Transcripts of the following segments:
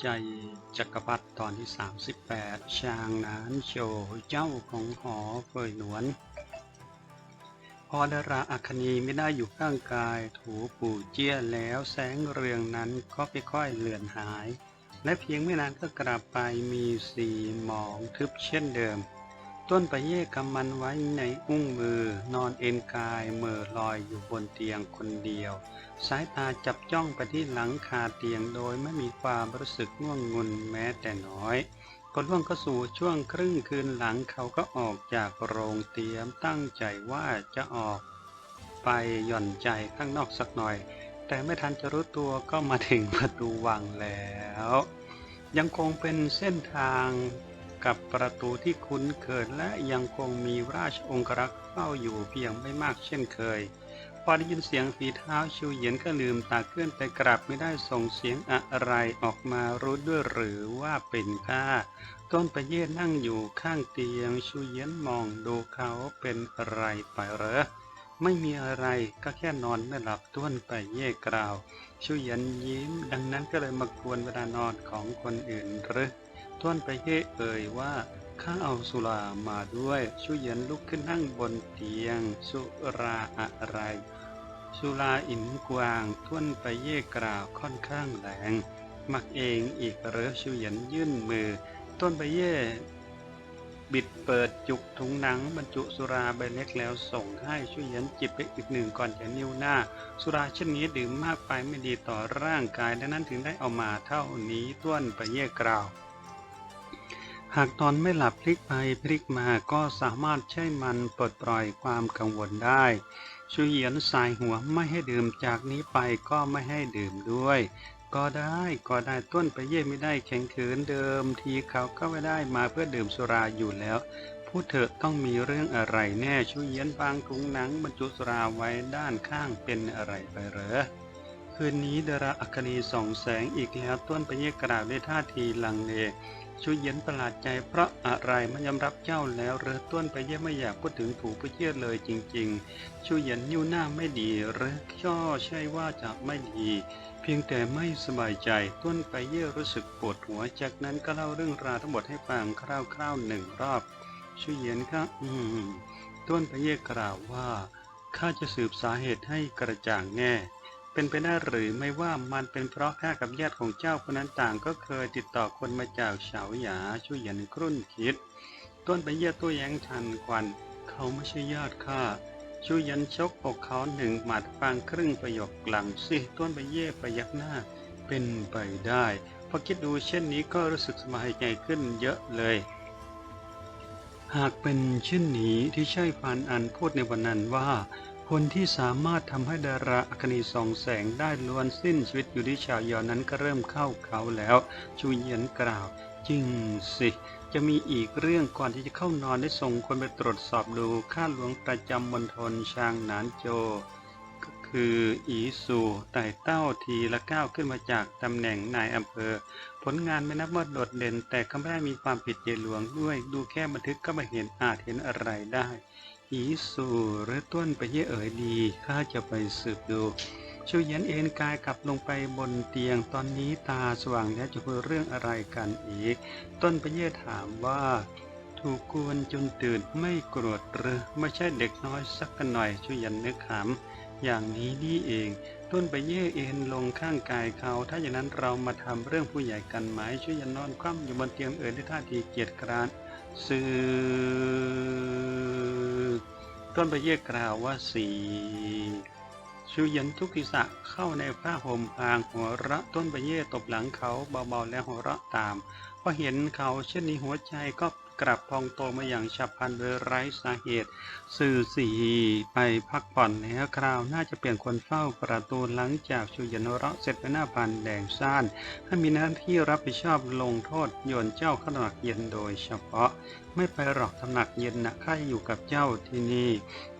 ใจจักรพรรดิตอนที่ 38ช้างนานโชเจ้าของหอเฟยหนวน พอดาราอัคนีไม่ได้อยู่ข้างกายถูปู่เจี้ยแล้วแสงเรืองนั้นก็ค่อยๆเลือนหาย และเพียงไม่นานก็กลับไปมีสีหมองทึบเช่นเดิม ต้นปะเย่กำมันไว้ในอุ้งมือ นอนเอนกายเหม่อลอยอยู่บนเตียงคนเดียว สายตาจับจ้องไปที่หลังคาเตียงโดยไม่มีความรู้สึกง่วงงุนแม้แต่น้อยก็ล่วงเข้าสู่ช่วงครึ่งคืนหลังเขาก็ออกจากโรงเตียมตั้งใจว่าจะออก ไปหย่อนใจข้างนอกสักหน่อย แต่ไม่ทันจะรู้ตัวก็มาถึงประตูวังแล้ว ยังคงเป็นเส้นทาง กับประตูที่คุ้นเคยและยังคงมีราชองครักษ์เฝ้าอยู่เพียงไม่มากเช่นเคย พอได้ยินเสียงฝีเท้าชิวเหยียนก็ลืมตาขึ้นไปกลับไม่ได้ส่งเสียงอะไรออกมารู้ด้วยหรือว่าเป็นข้าต้นประเยศนั่งอยู่ข้างเตียงชิวเหยียนมองดูเขาเป็นอะไรไปเหรอไม่มีอะไรก็แค่นอนไม่หลับต้วนไปเย่กล่าวชิวเหยียนยิ้ม ดังนั้นก็เลยมากวนเวลานอนของคนอื่นหรือ ต้วนไปเย่เอ่ยว่าข้าเอาสุรามาด้วยชูเหยียนลุกขึ้นนั่งบนเตียง สุราอะไร สุราอินกวางท่วนไปเย่กล่าวค่อนข้างแรงมักเองอีกเหรือชูเหยียนยื่นมือต้นไปเย่บิดเปิดจุกถุงหนังบรรจุสุราใบเล็กแล้วส่งให้ชูเหยียนจิบไปอีกหนึ่งก่อนจะนิ้วหน้า สุราเช่นนี้ดื่มมากไปไม่ดีต่อร่างกาย ดังนั้นถึงได้เอามาเท่านี้ต้วนไปเย่กล่าว หากตอนไม่หลับพลิกไปพลิกมาก็สามารถใช้มันปลดปล่อยความกังวลได้ชูเหยียนสายหัวไม่ให้ดื่มจากนี้ไปก็ไม่ให้ดื่มด้วย ก็ได้ก็ได้ต้นไปเย่ไม่ได้แข็งขืนเดิมทีเขาก็ไม่ได้มาเพื่อดื่มสุราอยู่แล้วพูดเถอะต้องมีเรื่องอะไรแน่ชูเยียนบางถุงหนังบรรจุสุราไว้ด้านข้างเป็นอะไรไปเหรอคืนนี้ดาราอัคนีส่องแสงอีกแล้วต้นไปเย่กล่าวด้วยท่าทีลังเล ชูเย็นประหลาดใจเพราะอะไรมันยอมรับเจ้าแล้วเรือต้วนไปเยี่ยไม่อยากพูดถึงถูผู้เยี่ยเลยจริง ๆ ชูเย็นนิ้วหน้าไม่ดีหรือช่อใช่ว่าจะไม่ดีเพียงแต่ไม่สบายใจต้นไปเย่รู้สึกปวดหัว จากนั้นก็เล่าเรื่องราวทั้งหมดให้ฟังคร่าวๆหนึ่งรอบชูเย็นครับ อืม ต้นไปเย่กล่าวว่าข้าจะสืบสาเหตุให้กระจ่างแน่ เป็นไปได้หรือไม่ว่ามันเป็นเพราะข้ากับญาติของเจ้าคนนั้นต่าง ก็เคยติดต่อคนมาจากเฉาหยาช่วยหยันครุ่นคิด ต้นไปเยี่ยตัวแย้งทันควัน เขาไม่ใช่ญาติข้าช่วยยันชกอกเขาหนึ่งหมัดฟังครึ่งประโยคหลังสิต้นไปเย่ประยักหน้า เป็นไปได้พอคิดดูเช่นนี้ก็รู้สึกสบายใจขึ้นเยอะเลย หากเป็นเช่นนี้ที่ใช่ฟานอันพูดในวันนั้นว่า คนที่สามารถทำให้ดาราอัคนีส่องแสงได้ล้วนสิ้นชีวิตอยู่ที่ชาวยอนนั้นก็เริ่มเข้าเขาแล้ว ชูเยียนกล่าว จริงสิ จะมีอีกเรื่องก่อนที่จะเข้านอนได้ส่งคนไปตรวจสอบดูข้าหลวงประจำมณฑลชางหนานโจ ก็คืออีสูไต่เต้าทีละก้าวขึ้นมาจากตำแหน่งนายอำเภอ ผลงานไม่นับว่าโดดเด่น แต่ก็ไม่ได้มีความผิดเยหลวงด้วย ดูแค่บันทึกก็ไม่เห็นอาจเห็นอะไรได้ อีสูหรือต้นไปเย่เอ๋ยดีข้าจะไปสืบดูชูเย็นเอนกายกลับลงไปบนเตียงตอนนี้ตาสว่างแล้วจะคุยเรื่องอะไรกันอีก ต้นไปเย่ถามว่าถูกกวนจนตื่นไม่โกรธหรือไม่ใช่เด็กน้อยสักกันหน่อยชูเย็นนึกขำอย่างนี้นี่เอง ต้นไปเย่เอ็นลงข้างกายเขา ถ้าอย่างนั้นเรามาทำเรื่องผู้ใหญ่กันไหมช่วยยันนอนคว่ำอยู่บนเตียงเอ่ยด้วยท่าทีเกียจคร้าน สืบต้นไปเย่กล่าวว่าสีชูยันทุกทิศะเข้าในผ้าห่มพางหัวระต้นไปเย่ตบหลังเขาเบาๆแล้วหัวระตามพอเห็นเขาเช่นนี้หัวใจก็ กลับพองโตมาอย่างฉับพลันโดยไร้สาเหตุ สื่อสีไปพักผ่อนแล้คราว น่าจะเปลี่ยนคนเฝ้าประตูหลังจากชูยนเราะเสร็จไปหน้าพันแดงซ่านถ้ามีหน้าที่รับผิดชอบลงโทษโยนเจ้าขนาตำหนักเย็นโดยเฉพาะ ไม่ไปหรอกตำหนักเย็นนะข้าอยู่กับเจ้าที่นี่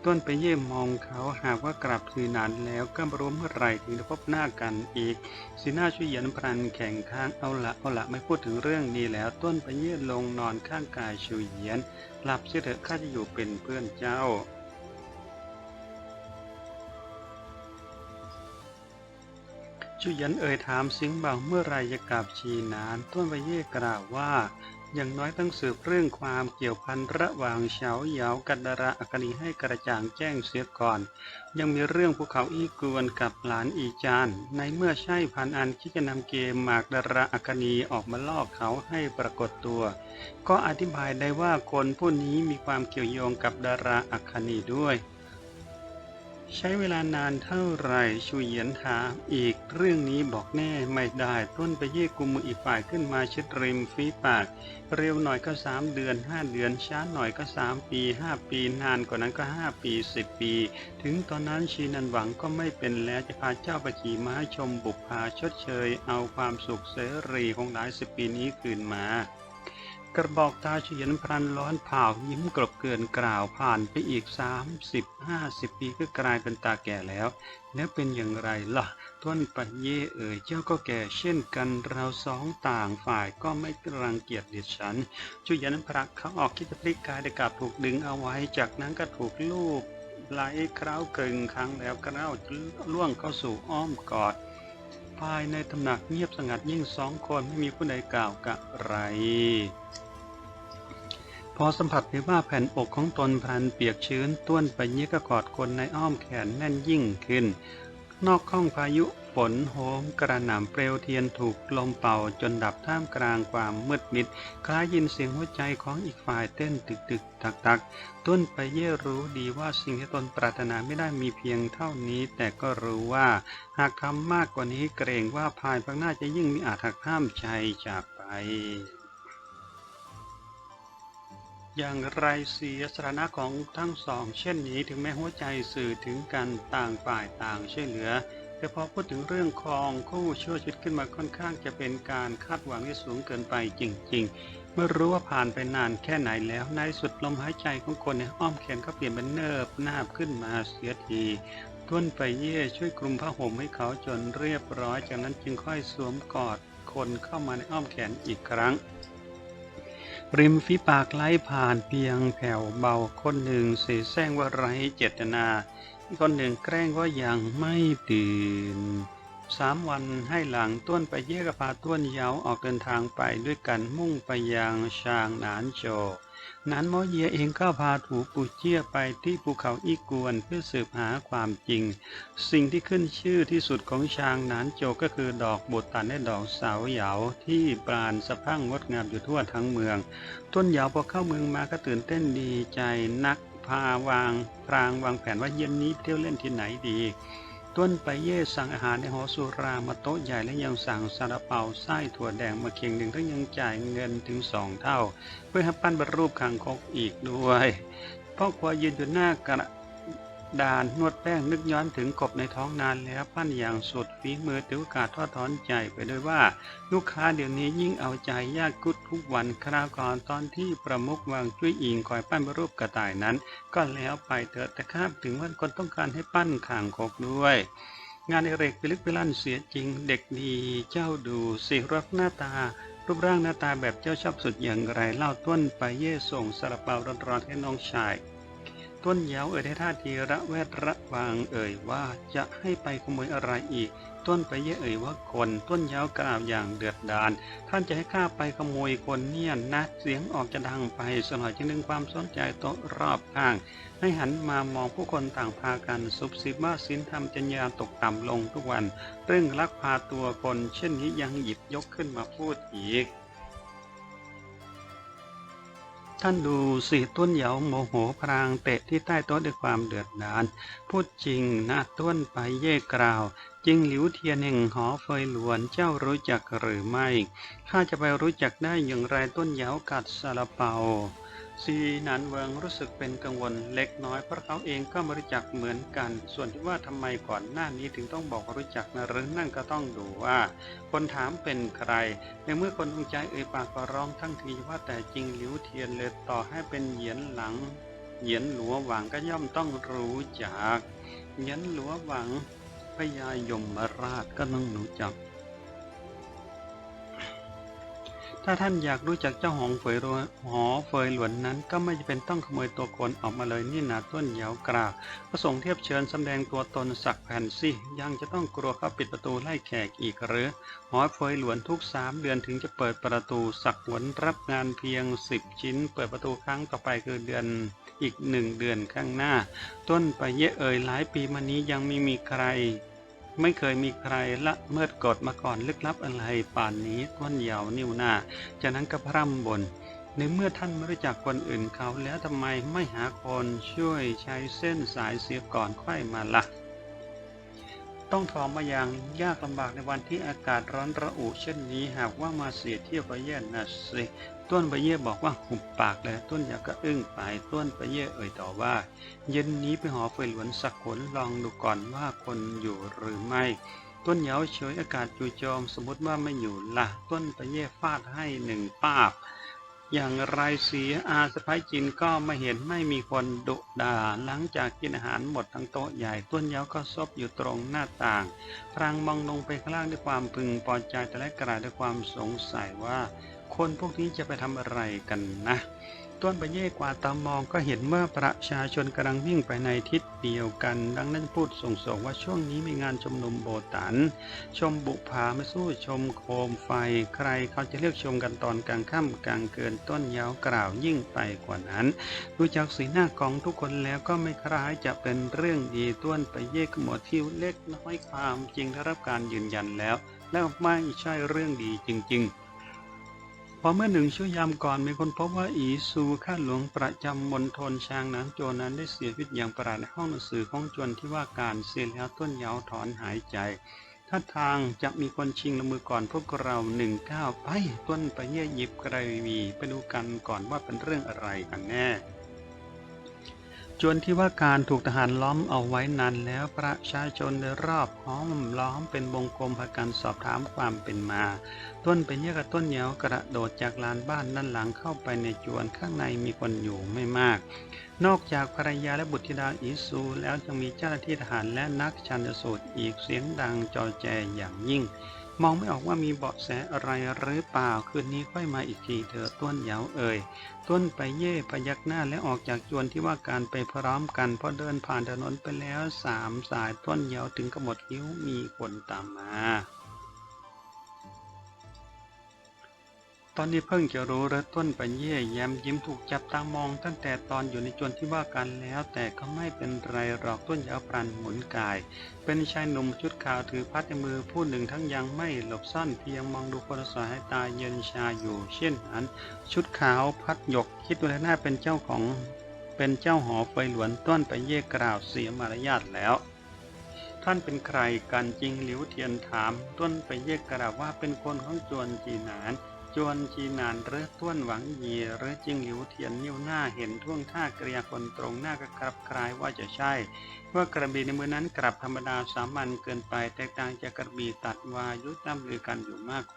ต้นไปเยี่ยมมองเขาหากว่ากลับคืนนานแล้วก็ม่รู้เมื่อไหรถึงจะพบหน้ากันอีก สีหน้าช่วยเย็นพรันแข่งข้างเอาละเอาละไม่พูดถึงเรื่องนี้แล้ว ต้นไปเยี่ยลงนอนข้างกายชูเยียนหลับเสียเถอะข้าจะอยู่เป็นเพื่อนเจ้าพจุยันเอ่ยถามสิงห์เบาเมื่อไรจะกลับชีนาน ต้นใบเย่กล่าวว่า อย่างน้อยต้องสืบเรื่องความเกี่ยวพันระหว่างเฉาเหยากันดาราอักนีให้กระจ่างแจ้งเสียก่อน ยังมีเรื่องภูเขาอีกวนกับหลานอีจาน ในเมื่อใช่พันอันที่จะนำเกมหมากดาราอักนีออกมาลอกเขาให้ปรากฏตัว ก็อธิบายได้ว่าคนผู้นี้มีความเกี่ยวโยงกับดาราอักนีด้วย ใช้เวลานานเท่าไหร่ชูเหยียนถามอีกเรื่องนี้บอกแน่ไม่ได้ต้นไปเย่กุมมืออีกฝ่ายขึ้นมาชิดริมฝีปาก เร็วหน่อยก็สามเดือนห้าเดือนช้าหน่อยก็สามปีห้าปีนานกว่านั้นก็ห้าปีสิบปี ถึงตอนนั้นชีนันหวังก็ไม่เป็นแล้วจะพาเจ้าประจีม้าชมบุกพาชดเชย เอาความสุขเสรีของหลายสิบปีนี้คืนมา กระบอกตาเฉียนพลันร้อนเผายิ้มกรบเกินกล่าวผ่านไปอีกสามสิบห้าสิบปีก็กลายเป็นตาแก่แล้ว แล้วเป็นอย่างไรล่ะต้นปัญเย่เอ่ยเจ้าก็แก่เช่นกันเราสองต่างฝ่ายก็ไม่รังเกียจเดียดฉันจุยันพระเขาออกคิดจะพลิกกายแต่กลับถูกดึงเอาไว้จากนั้นก็ถูกลูบไหลคร้าวกึ่งครั้งแล้วก็เล่าล่วงเข้าสู่อ้อมกอด ภายในตำหนักเงียบสงัดยิ่งสองคนไม่มีผู้ใดกล่าวกะไร พอสัมผัสได้ว่าแผ่นอกของตนพันเปียกชื้นต้วนไปเยี่ยก็กอดคนในอ้อมแขนแน่นยิ่งขึ้น นอกข้องพายุ นโหมกระหน่ำเปลวเทียนถูกลมเป่าจนดับท่ามกลางความมืดมิด คล้ายยินเสียงหัวใจของอีกฝ่ายเต้นตึกตึกตักตักต้นไปเย่รู้ดีว่าสิ่งที่ตนปรารถนาไม่ได้มีเพียงเท่านี้ แต่ก็รู้ว่า หากทำมากกว่านี้เกรงว่าภายภาคหน้าจะยิ่งมีอาจหักห้ามใจจากไปอย่างไรเสียสถานะของทั้งสอง เช่นนี้ถึงแม้หัวใจสื่อถึงกันต่างฝ่ายต่างช่วยเหลือ แต่พอพูดถึงเรื่องครองคู่ช่วยชีวิตขึ้นมาค่อนข้างจะเป็นการคาดหวังที่สูงเกินไปจริง ๆ เมื่อรู้ว่าผ่านไปนานแค่ไหนแล้วในสุดลมหายใจของคนในอ้อมแขนก็เปลี่ยนเป็นเนิบนาบขึ้นมาเสียทีต้นไปเย่ช่วยคลุมผ้าห่มให้เขาจนเรียบร้อยจากนั้นจึงค่อยสวมกอดคนเข้ามาในอ้อมแขนอีกครั้งริมฝีปากไหลผ่านเพียงแผ่วเบาคนหนึ่งเสแสร้งว่าไร้เจตนา คนหนึ่งแกล้งว่ายังไม่ตื่นสามวันให้หลังต้วนไปเย่กพาต้วนเยาออกเดินทางไปด้วยกันมุ่งไปยังชางหนานโจหนานมอเยียเองก็พาถูปูเจียไปที่ภูเขาอีกวนเพื่อสืบหาความจริง สิ่งที่ขึ้นชื่อที่สุดของชางหนานโจก็คือดอกบุตันและดอกสาวเหยาที่ปราณสะพั่งงดงามอยู่ทั่วทั้งเมือง ต้นเหยาพอเข้าเมืองมาก็ตื่นเต้นดีใจนัก พาวางพรางวางแผนว่าเย็นนี้เที่ยวเล่นที่ไหนดีต้นไปเย่สั่งอาหารในหอสุรามาโต๊ะใหญ่และยังสั่งซาลาเปาไส้ถั่วแดงมาเคียงหนึ่งทั้งยังจ่ายเงินถึงสองเท่า เพื่อให้ปั้นบรรรูปคังคกอีกด้วยพ่อครัวยืนอยู่หน้ากระ ดานนวดแป้งนึกย้อนถึงกบในท้องนานแล้วปั้นอย่างสุดฝีมือถือโอกาสทอดถอนใจไปด้วยว่า ลูกค้าเดี๋ยวนี้ยิ่งเอาใจยากกุดทุกวันคราวก่อนตอนที่ประมุขวางจุ้ยอิงคอยปั้นรูปกระต่ายนั้น ก็แล้วไปเถอะแต่คาบถึงว่าคนต้องการให้ปั้นข่างคกด้วยงานเอเรกไปลึกไปลั่นเสียจริง เด็กดีเจ้าดูสิรักหน้าตา รูปร่างหน้าตาแบบเจ้าชอบสุดอย่างไรเล่าต้นไปเย่ส่งสลับเปาร้อนๆให้น้องชาย ต้นเหยาเอ่ยได้ท่าทีระแวดระวังเอ่ยว่าจะให้ไปขโมยอะไรอีก ต้นไปเย่เอ่ยว่าคนต้นเหยากล่าวอย่างเดือดดาลท่านจะให้ข้าไปขโมยคนเนี่ยนะ เสียงออกจะดังไปสหน่อยจึงดึงความสนใจโต๊ะรอบข้าง ให้หันมามองผู้คนต่างพากันซุบซิบว่าสินธรรมจัญญาตกต่ำลงทุกวัน เรื่องลักพาตัวคน เช่นนี้ยังหยิบยกขึ้นมาพูดอีก ท่านดูสิต้นเหยาโมโหพรางเตะที่ใต้โต๊ะด้วยความเดือดดาลพูดจริงนะต้นไปเย่กล่าว จริงหลิวเทียนแห่งหอเฟยหลวนเจ้ารู้จักหรือไม่ข้าจะไปรู้จักได้อย่างไรต้นเหยากัดซาลาเปา ซีนันเวิงรู้สึกเป็นกังวลเล็กน้อยเพราะเขาเองก็ไม่รู้จักเหมือนกัน ส่วนที่ว่าทำไมก่อนหน้านี้ถึงต้องบอกรู้จักนะหรือนั่นก็ต้องดูว่า คนถามเป็นใคร ในเมื่อคนดวงใจเอ่ยปากก็ร้องทั้งทีว่าแต่จริงหลิวเทียนเลยต่อให้เป็นเหยียนหลัง เหยียนหลัวหวังก็ย่อมต้องรู้จัก เหยียนหลัวหวังพญายมราชก็ต้องรู้จัก ถ้าท่านอยากรู้จักเจ้าหองเฟยรัวหอเฟยหลวนนั้น ก็ไม่จำเป็นต้องขโมยตัวคนออกมาเลยนี่นาต้นเหยาวกรากพระสงฆ์เทียบเชิญสำแดงตัวตนสักแผ่นสิยังจะต้องกลัวเขาปิดประตูไล่แขกอีกหรือ หอเฟยหลวนทุกสามเดือนถึงจะเปิดประตูสักหวนรับงานเพียงสิบชิ้น เปิดประตูครั้งต่อไปคือเดือนอีกหนึ่งเดือนข้างหน้า ต้นไปเยะเอ่ยหลายปีมานี้ยังไม่มีใคร ไม่เคยมีใครละเมิดกฎมาก่อนลึกลับอะไรป่านนี้ก้นเหยาวนิ้วหน้าจากนั้นก็พร่ำบนในเมื่อท่านไม่รู้จักคนอื่นเขาแล้วทำไมไม่หาคนช่วยใช้เส้นสายเสียก่อนค่อยมาละ่ะ ต้องถอมมาอย่างยากลำบากในวันที่อากาศร้อนระอุเช่นนี้หากว่ามาเสียเที่ยวไปเย่นะสิต้นไปเย่บอกว่าหุบปากแล้วต้นอยากก็อึ้งไปต้นไปเย่เอ่ยต่อว่า เย็นนี้ไปหอเฟยหลวนสักขนลองดูก่อนว่าคนอยู่หรือไม่ ต้นเหยาเฉยอากาศจู่โจมสมมติว่าไม่อยู่ละต้นไปเย่ฟาดให้หนึ่งป้าบ อย่างไรเสียอาสะพ้ายจินก็ไม่เห็นไม่มีคนดุด่าหลังจากกินอาหารหมดทั้งโต๊ะใหญ่ต้นเหยาก็ซบอยู่ตรงหน้าต่าง พรางมองลงไปข้างล่างด้วยความพึงพอใจแต่และกระด้วยความสงสัยว่า คนพวกนี้จะไปทำอะไรกันนะ ต้นไปเย่กว่าตามมองก็เห็นเมื่อประชาชนกำลังวิ่งไปในทิศเดียวกัน ดังนั้นพูดส่งๆว่าช่วงนี้มีงานชมนุมโบตัน ชมบุพาไม่สู้ชมโคมไฟ ใครเขาจะเลือกชมกันตอนกลางค่ำกลางเกินต้นยาวกล่าวยิ่งไปกว่านั้น ดูจากสีหน้าของทุกคนแล้วก็ไม่คล้ายจะเป็นเรื่องดีต้นไปเย่ขมวดทิวเล็กน้อยความจริงได้รับการยืนยันแล้ว แล้วไม่ใช่เรื่องดีจริง ๆ พอเมื่อหนึ่งชั่วยามก่อนมีคนพบว่าอีซูข้าหลวงประจำมณฑลช้างนั้นโจรนั้นได้เสียชีวิตอย่างประหลาดในห้องหนังสือของโจนที่ว่าการเสียแล้วต้นยาวถอนหายใจ ถ้าทางจะมีคนชิงละมือก่อนพวกเราหนึ่งก้าวไปต้นไปเยี่ยหยิบกระวีไปดูกันก่อนว่าเป็นเรื่องอะไรกันแน่ จวนที่ว่าการถูกทหารล้อมเอาไว้นานแล้วประชาชนโดยรอบห้อมล้อมเป็นวงกลมพากันสอบถามความเป็นมา ต้นไปเยี่ยกต้นเหนียวกระโดดจากลานบ้านด้านหลังเข้าไปในจวนข้างในมีคนอยู่ไม่มาก นอกจากภรรยาและบุตรธิดาอิซูแล้วยังมีเจ้าหน้าที่ทหารและนักชันสูตรอีกเสียงดังจอแจอย่างยิ่ง มองไม่ออกว่ามีเบาะแสอะไรหรือเปล่า คืนนี้ค่อยมาอีกทีเถอะต้นเหยาเอ่ย ต้นไปเย่พยักหน้าและออกจากจวนที่ว่าการไปพร้อมกันพอเดินผ่านถนนไปแล้วสามสายต้นเหยาถึงกระหมดคิ้วมีคนตามมา ตอนนี้เพิ่งจะรู้และต้นไปเย่แย้มยิ้มถูกจับตามอง ตั้งแต่ตอนอยู่ในจวนที่ว่ากันแล้ว แต่ก็ไม่เป็นไรหรอกต้นยาวปรันหมุนกาย เป็นชายหนุ่มชุดขาวถือพัดในมือผู้หนึ่งทั้งยังไม่หลบซ่อนเพียงมองดูคนสวยให้ตาเย็นชาอยู่ เช่นนั้น ชุดขาวพัดหยกคิดดูแลหน้าเป็นเจ้าของ เป็นเจ้าหอไฟหลวนต้นไปเย่กล่าวเสียมารยาทแล้วท่านเป็นใครกันจริงหลิวเทียนถาม ต้นไปเย่กล่าวว่าเป็นคนของจวนจีนาน จวนจีนานหรือต้วนหวังเยีหรือจิงหลิวเทียนนิ้วหน้าเห็นท่วงท่ากริยาคนตรงหน้าก็กลับคลายว่าจะใช่ว่ากระบี่ในมือนั้นกลับธรรมดาสามัญเกินไปแตกต่างจากกระบี่ตัดวายุตามลือกันอยู่มากโข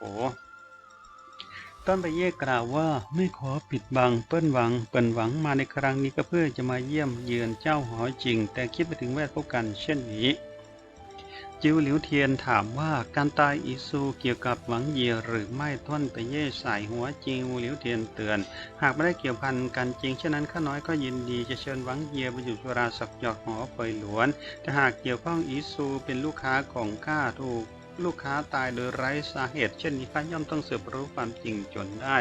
ต้นไปเย่กล่าวว่าไม่ขอปิดบังเปิ้นหวังเปิ้นหวังมาในครั้งนี้ก็เพื่อจะมาเยี่ยมเยือนเจ้าหอจริง แต่คิดไปถึงแวดพบกันเช่นนี้ จิวหลิวเทียนถามว่าการตายอีซูเกี่ยวกับหวังเยียหรือไม่ต้นไปเย่สายหัวจิวหลิวเทียนเตือน หากไม่ได้เกี่ยวพันกันจริงเช่นนั้นข้าน้อยก็ยินดีจะเชิญหวังเยียไปอยู่สุราสักหยอกหอเฟยหลวน แต่หากเกี่ยวข้องอีซูเป็นลูกค้าของข้าถูกลูกค้าตายโดยไร้สาเหตุ เช่นนี้ข้าย่อมต้องสืบรู้ความจริงจนได้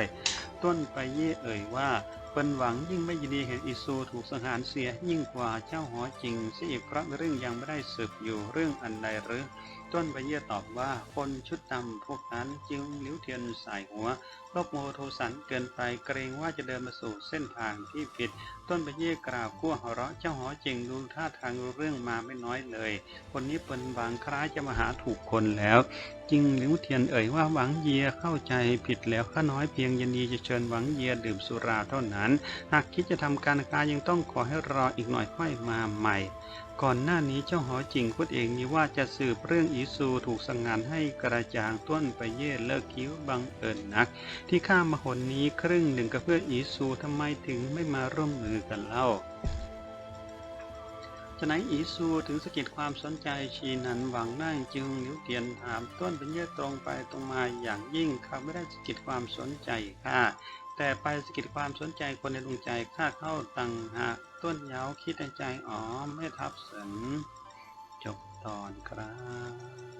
ต้นไปเย่เอ่ยว่าเป็นหวังยิ่งไม่ยินดีเห็นอิซูถูกสังหารเสียยิ่งกว่าเจ้าหอจริงเสียอีกเพราะเรื่องยังไม่ได้สืบอยู่เรื่องอันใดหรือ ต้นไปเยี่ยตอบว่าคนชุดดำพวกนั้นจึงหลิวเทียนสายหัวโลกโมโทสันเกินไปเกรงว่าจะเดินมาสู่เส้นทางที่ผิด ต้นไปเยี่ยกล่าวกั้วหัวเราะเจ้าหอจริงดูท่าทางเรื่องมาไม่น้อยเลย คนนี้เป็นบางคล้ายจะมาหาถูกคนแล้วจริงหลิวเทียนเอ่ยว่าหวังเยียเข้าใจผิดแล้วข้าน้อยเพียงยินดีจะเชิญหวังเยียดื่มสุราเท่านั้น หากคิดจะทำการค้ายังต้องขอให้รออีกหน่อยค่อยมาใหม่ ก่อนหน้านี้เจ้าหอจิงพูดเองนี่ว่าจะสืบเรื่องอีซูถูกสังงานให้กระจ่างต้นไปเย่เลิกคิ้วบังเอิญนัก ที่ข้ามมาหนนี้ครึ่งหนึ่งก็เพื่ออีซูทำไมถึงไม่มาร่วมมือกันเล่าจะไหนอีซูถึงสะกิดความสนใจชีนันหวังนั่งจึงนิ้วเตียนถามต้นเป็นเยื่อตรงไปตรงมาอย่างยิ่งเขาไม่ได้สะกิดความสนใจค่ะ แต่ไปสกิดความสนใจคนในดวงใจข้าเข้าตังหากต้นเย้าคิดในใจอ๋อไม่ทับสนจบตอนครับ